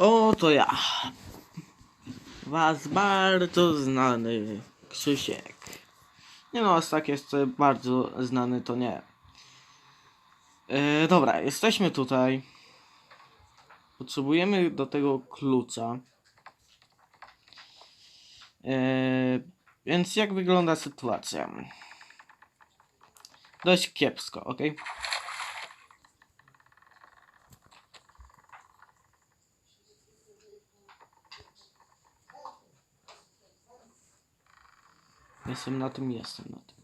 Oto ja. Was bardzo znany Krzysiek. Nie no, aż tak jeszcze bardzo znany to nie. E, dobra, jesteśmy tutaj. Potrzebujemy do tego klucza. E, więc jak wygląda sytuacja? Dość kiepsko, ok? Jestem na tym, jestem na tym.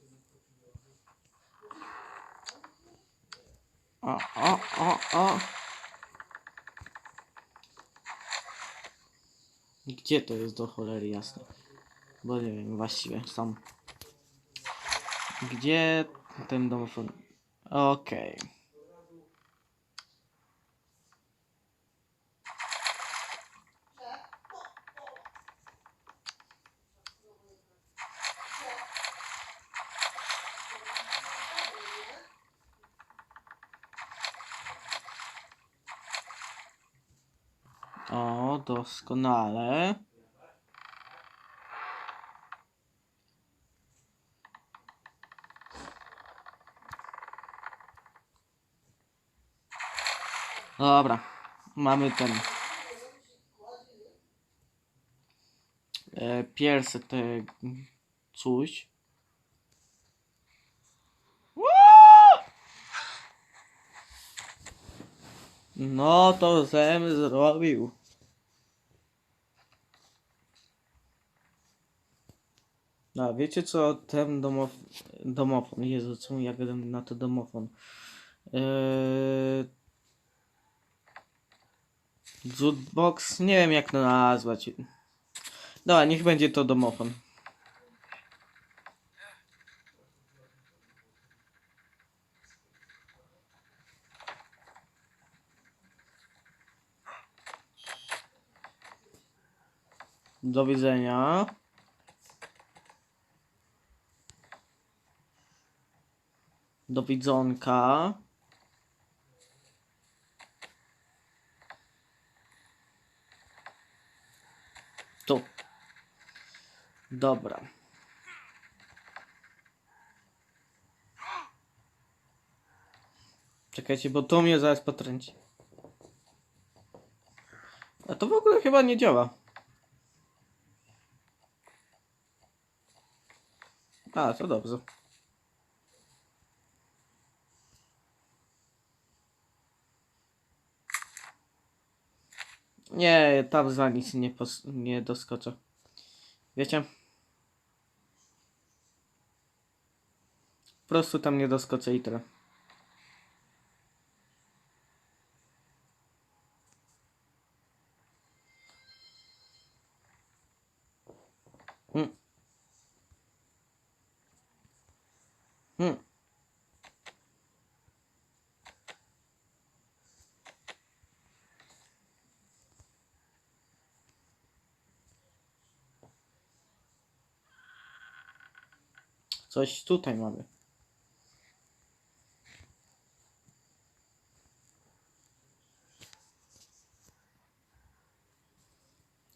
O, o, o, o. Gdzie to jest do cholery jasne? Bo nie wiem właściwie sam. Gdzie ten domofon? Okej. O, doskonale. Dobra, mamy ten. E, pierwsze te coś. No to Zem zrobił. A wiecie co ten domof domofon, Jezu, co ja gadam na to domofon. Eee... Jukebox, nie wiem jak to nazwać. Dobra, niech będzie to domofon. Do widzenia. Do widzonka. Tu. Dobra. Czekajcie, bo to mnie zaraz potrąci. A to w ogóle chyba nie działa. A, to dobrze. Nie, tam za nic nie, nie doskoczę. Wiecie? Po prostu tam nie doskoczę i tyle. Coś tutaj mamy.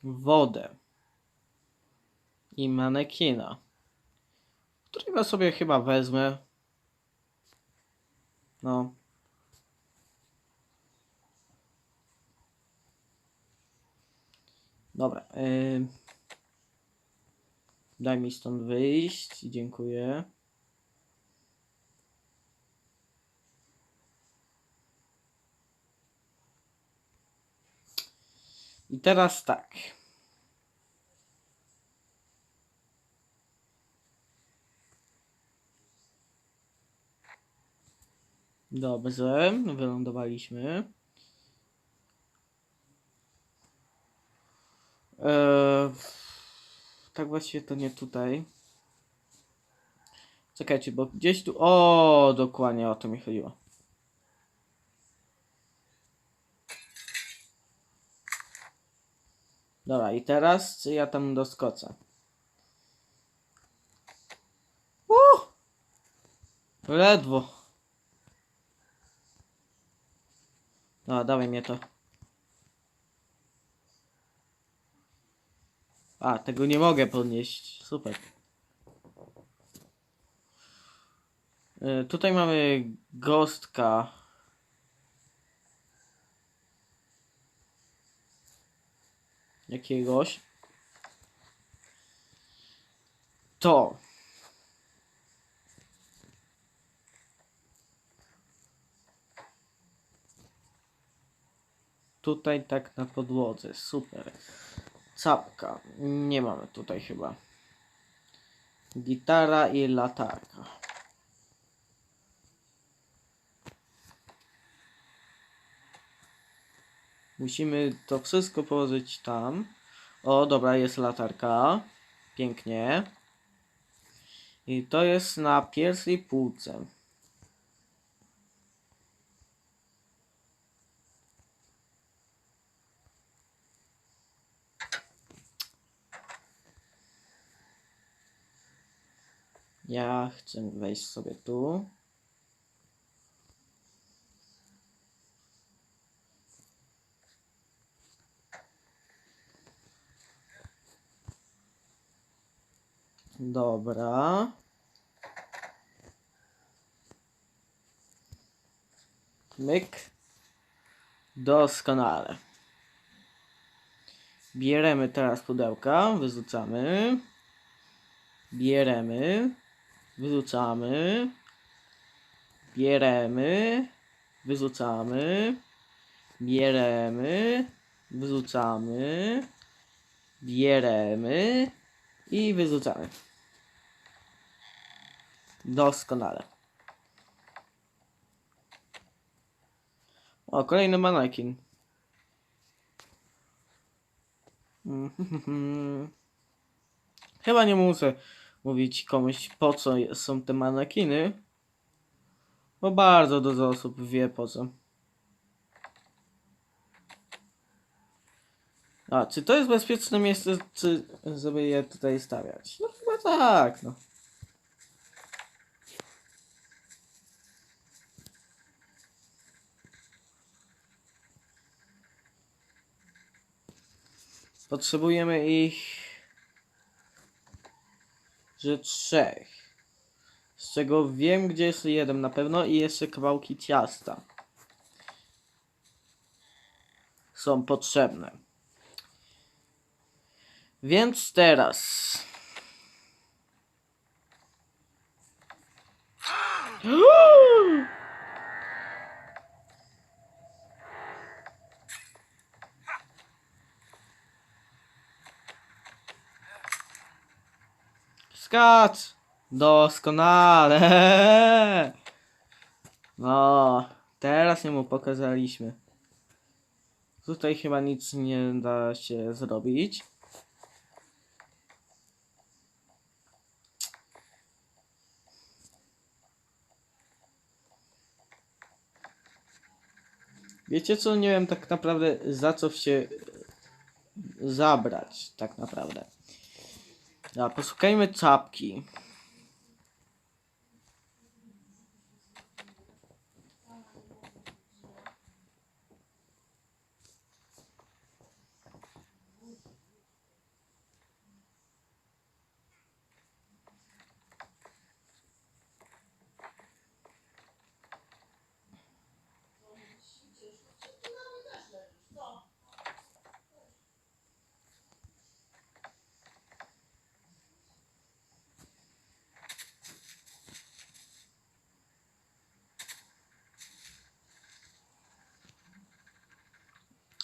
Wodę. I manekina. Którego sobie chyba wezmę. No. Dobra. Yy... Daj mi stąd wyjść. Dziękuję. I teraz tak. Dobrze, wylądowaliśmy. Eee, tak właściwie to nie tutaj. Czekajcie, bo gdzieś tu... O, dokładnie o to mi chodziło. Dobra, i teraz czy ja tam doskoczę? Uh! Ledwo. No, dawaj mnie to. A, tego nie mogę podnieść. Super. Y, tutaj mamy gostka. Jakiegoś. To. Tutaj tak na podłodze. Super. Czapka. Nie mamy tutaj chyba. Gitara i latarka. Musimy to wszystko położyć tam. O, dobra, jest latarka. Pięknie. I to jest na pierwszej półce. Ja chcę wejść sobie tu. Dobra. Myk. Doskonale. Bieremy teraz pudełka, wyrzucamy. Bieremy, wyrzucamy. Bieremy, wyrzucamy. Bieremy, wyrzucamy. Bieremy i wyrzucamy. Doskonale. O, kolejny manekin. Chyba nie muszę mówić komuś po co są te manekiny. Bo bardzo dużo osób wie po co. A, czy to jest bezpieczne miejsce, czy żeby je tutaj stawiać? No chyba tak, no. Potrzebujemy ich że trzech. Z czego wiem, gdzie jest jeden na pewno i jeszcze kawałki ciasta. Są potrzebne. Więc teraz. Skacz! Doskonale! No, teraz nie mu pokazaliśmy. Tutaj chyba nic nie da się zrobić. Wiecie co? Nie wiem tak naprawdę za co się zabrać, tak naprawdę. Dobra, poszukajmy czapki.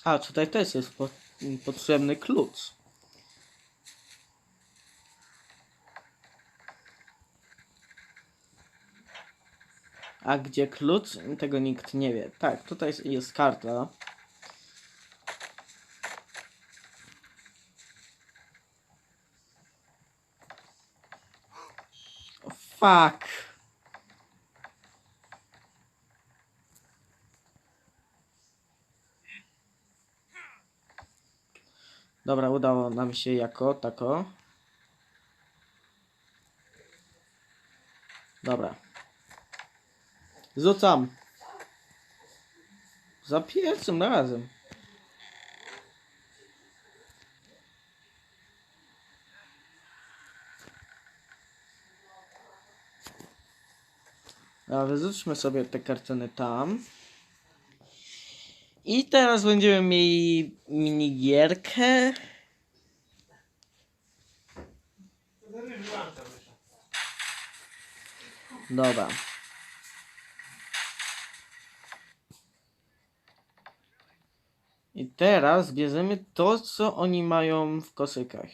A, tutaj też jest po, potrzebny klucz. A gdzie klucz? Tego nikt nie wie. Tak, tutaj jest- karta. Fuck. Dobra, udało nam się jako tako. Dobra. Rzucam. Za pierwszym razem. A wyrzućmy sobie te kartony tam. I teraz będziemy mieli minigierkę. Dobra. I teraz bierzemy to, co oni mają w koszykach.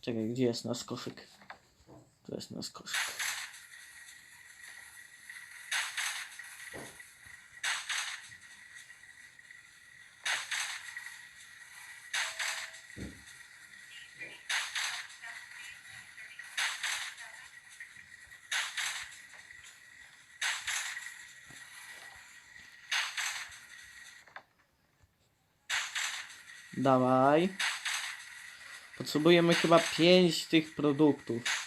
Czekaj, gdzie jest nasz koszyk? Tu jest nasz koszyk. Dawaj. Potrzebujemy chyba pięć tych produktów.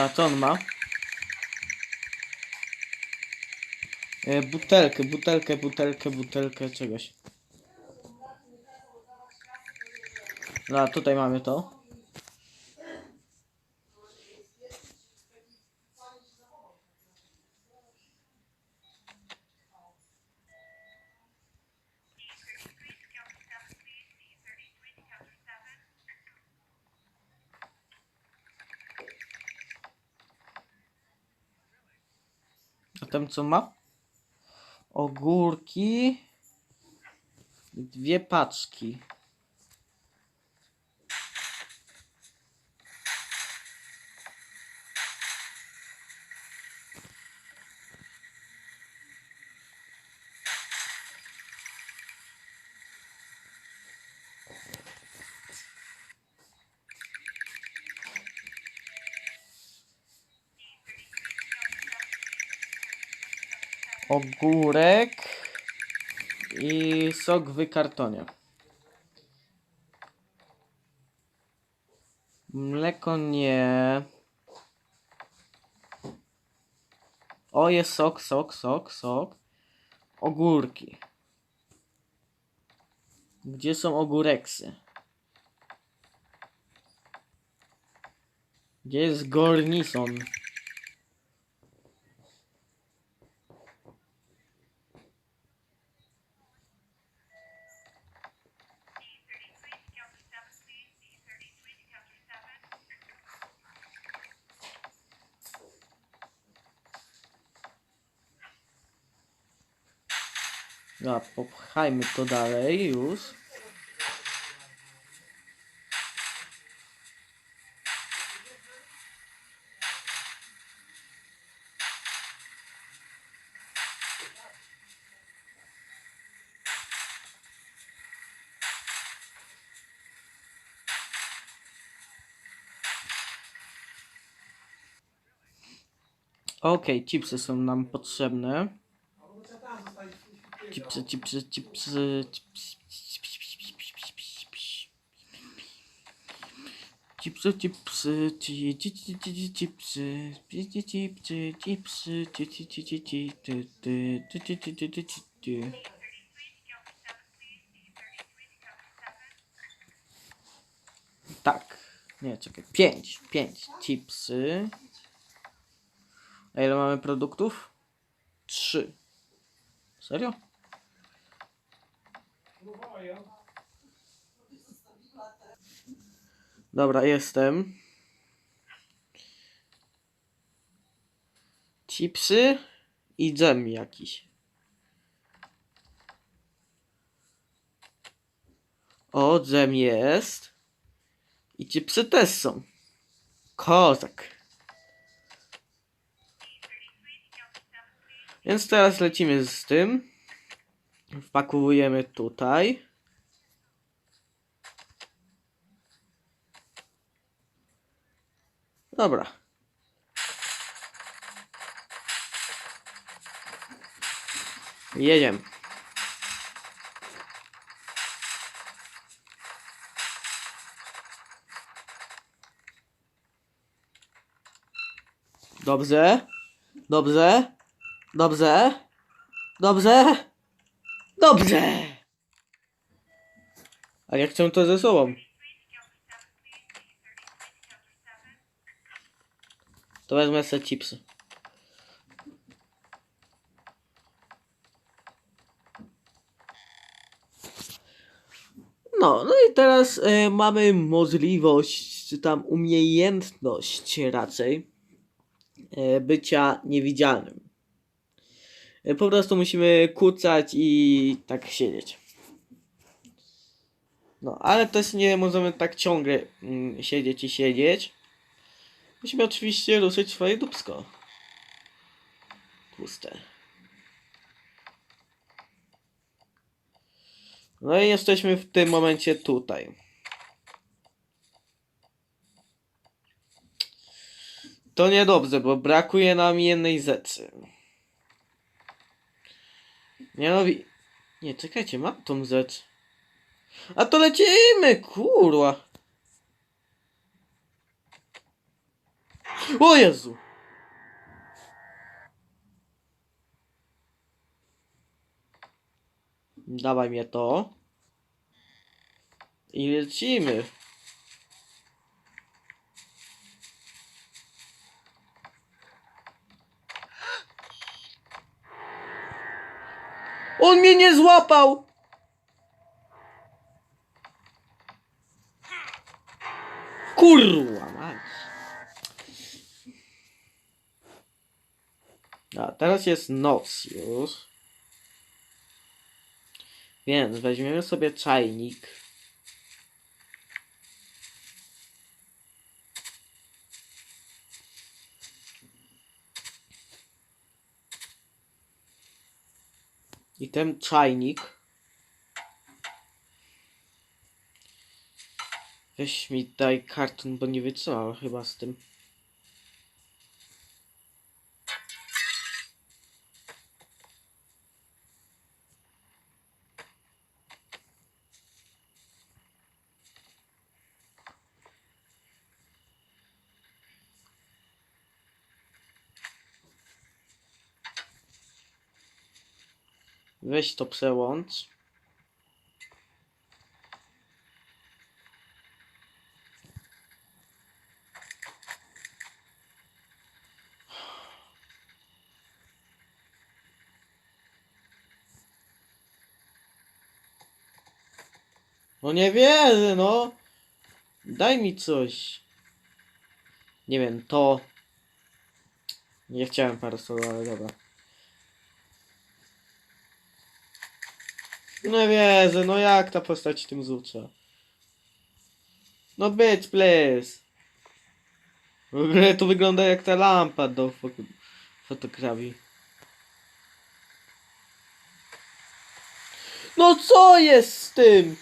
A co on ma? E, butelkę, butelkę, butelkę, butelkę czegoś. No, tutaj mamy to. Co ma? Ogórki. Dwie paczki. Ogórek. I sok w kartonie. Mleko nie. O, jest sok, sok, sok, sok. Ogórki. Gdzie są ogóreksy? Gdzie jest gornison? No, popchajmy to dalej już. Okej, chipsy są nam potrzebne cipsy, cipsy, cipsy, Cipsy, cipsy, cipsy, Tak, nie, czekaj, pięć, pięć cipsy. A ile mamy produktów? Trzy. Serio? Dobra, jestem. Chipsy i dżem jakiś. O, dżem jest. I chipsy też są. Kozak. Więc teraz lecimy z tym wpakowujemy tutaj. Dobra. Jedziemy. Dobrze. Dobrze. Dobrze. Dobrze. Dobrze. A ja chcę to ze sobą. To wezmę sobie chipsy. No, no i teraz e, mamy możliwość, czy tam umiejętność raczej, e, bycia niewidzialnym. E, po prostu musimy kucać i tak siedzieć. No, ale też nie możemy tak ciągle mm, siedzieć i siedzieć. Musimy oczywiście ruszyć swoje dupsko. Tłuste. No i jesteśmy w tym momencie tutaj. To niedobrze, bo brakuje nam jednej rzeczy. Mianowi... Nie, czekajcie, mam tą rzecz. A to lecimy, kurwa. O Jezu! Dawaj mnie to. I lecimy. On mnie nie złapał! Kurwa mać. A teraz jest noc już. Więc weźmiemy sobie czajnik. I ten czajnik. Weź mi daj karton, bo nie wytrzymał chyba z tym. Weź to przełącz. No nie wierzę, no. Daj mi coś. Nie wiem, to. Nie chciałem parasolu, ale dobra. No wierzę, no jak ta postać tym rzuca? No bitch, please. W ogóle to wygląda jak ta lampa do fo- fotografii. No co jest z tym?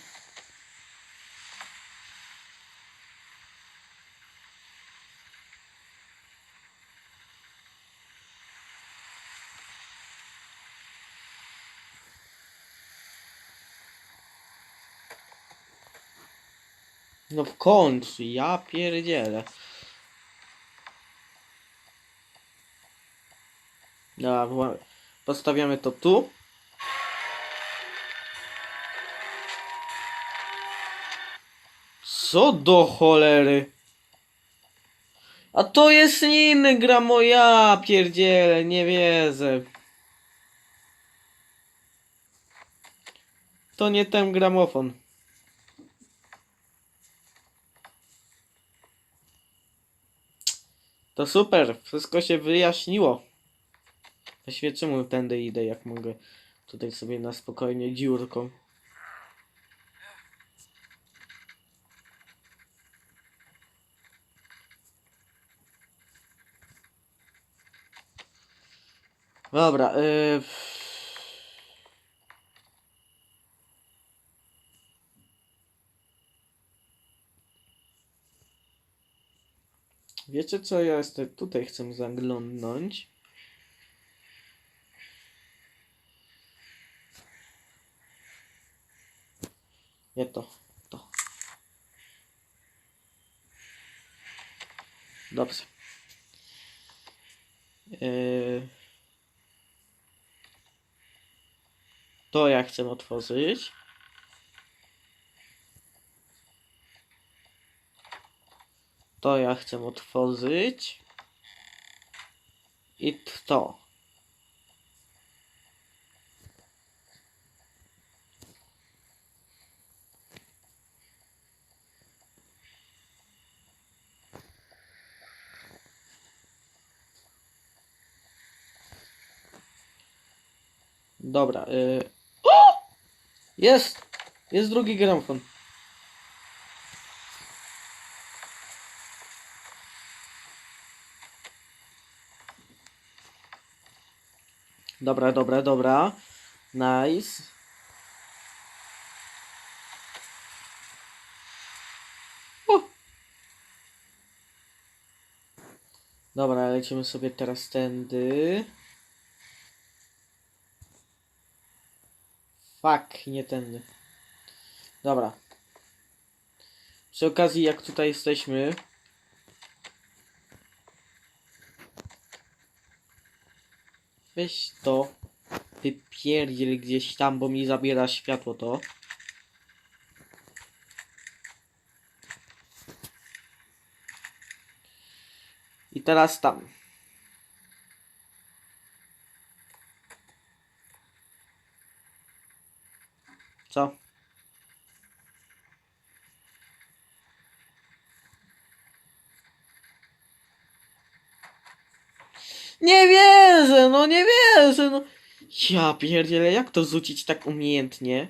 No w końcu, ja pierdzielę. Dobra, postawiamy to tu. Co do cholery? A to jest inny gra moja, pierdzielę, nie wierzę. To nie ten gramofon. To super, wszystko się wyjaśniło. Właściwie czemu tędy idę, jak mogę tutaj sobie na spokojnie dziurką. Dobra, yy... Wiecie co, ja jestem tutaj chcę zaglądnąć. Nie to, to. Dobrze. Yy... To ja chcę otworzyć. To ja chcę otworzyć. I to. Dobra. Y... O! Jest! Jest drugi gramofon. Dobra, dobra, dobra. Nice. Dobra, lecimy sobie teraz tędy. Fuck, nie tędy. Dobra. Przy okazji, jak tutaj jesteśmy. Weź to. Wypierdziel gdzieś tam, bo mi zabiera światło to. I teraz tam. Co? Nie wierzę, no nie wierzę, no. Ja pierdzielę, jak to rzucić tak umiejętnie?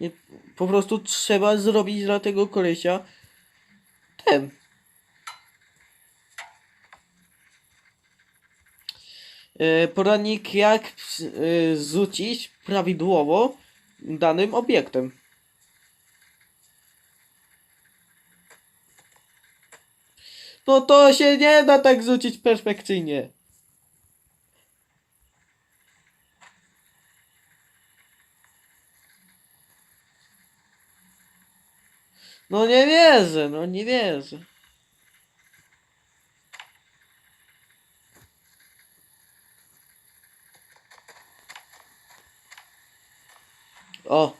Nie, po prostu trzeba zrobić dla tego kolesia ten. E, Poradnik jak e, rzucić prawidłowo danym obiektem. No to się nie da tak rzucić perfekcyjnie. No nie wierzę, no nie wierzę. O,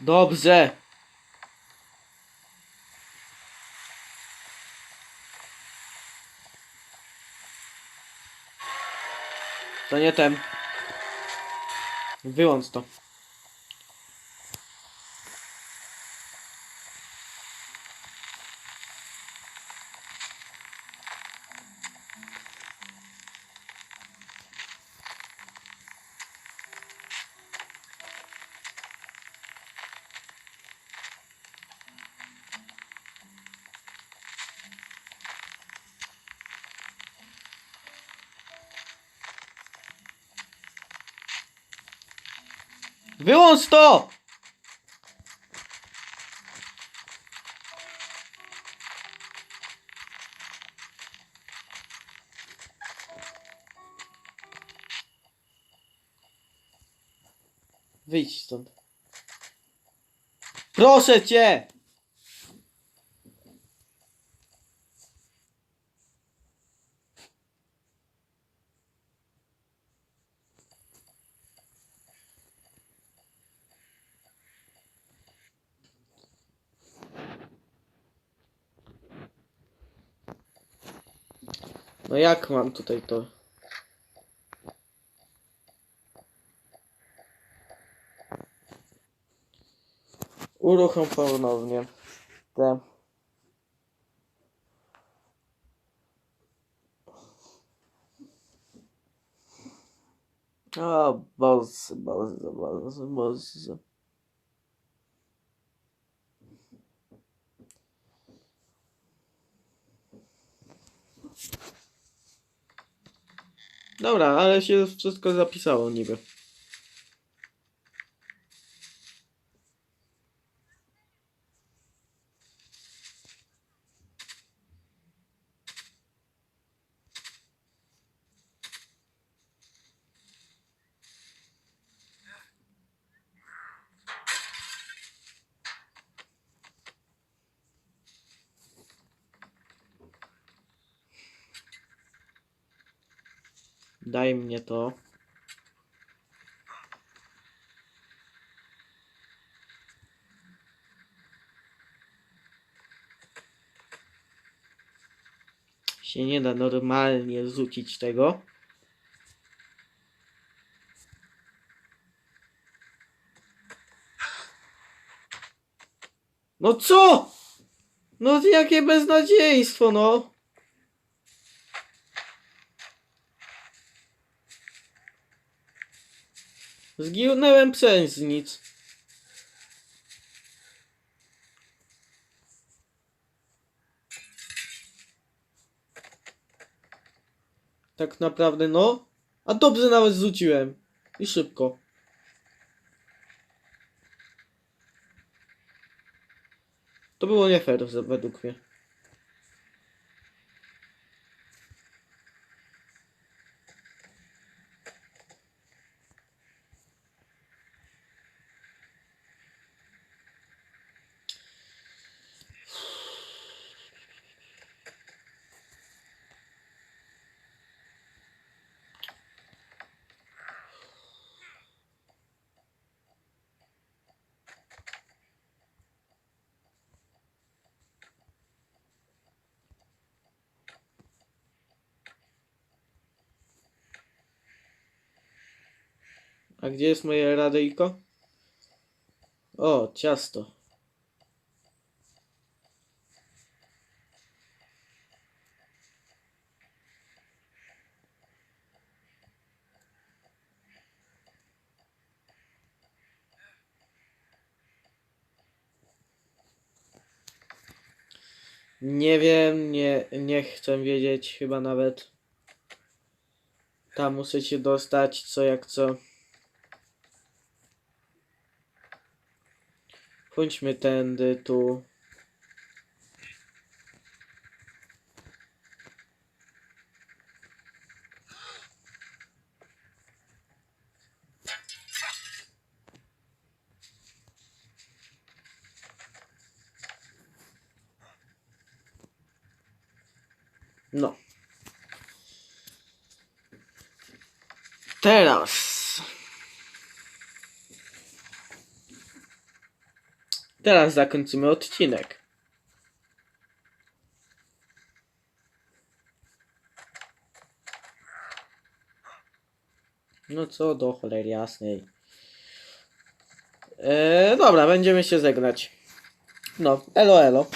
dobrze. To nie ten. Wyłącz to. Wyłącz to! Wyjdź stąd. Proszę cię! No jak mam tutaj to? Uruchom ponownie. Te. O, Boże, Boże, Boże, Boże. Dobra, ale się wszystko zapisało niby. Daj mnie to. Się nie da normalnie rzucić tego. No co? No jakie beznadziejstwo, no. Zginąłem przez nic. Tak naprawdę, no. A dobrze nawet zrzuciłem. I szybko. To było nie fair według mnie. A gdzie jest moje radyjko? O, ciasto. Nie wiem, nie, nie chcę wiedzieć chyba nawet. Tam muszę się dostać, co jak co. Pójdźmy tędy, tu. No. Teraz. Teraz zakończymy odcinek. No co do cholery jasnej. E, dobra, będziemy się żegnać. No, elo elo.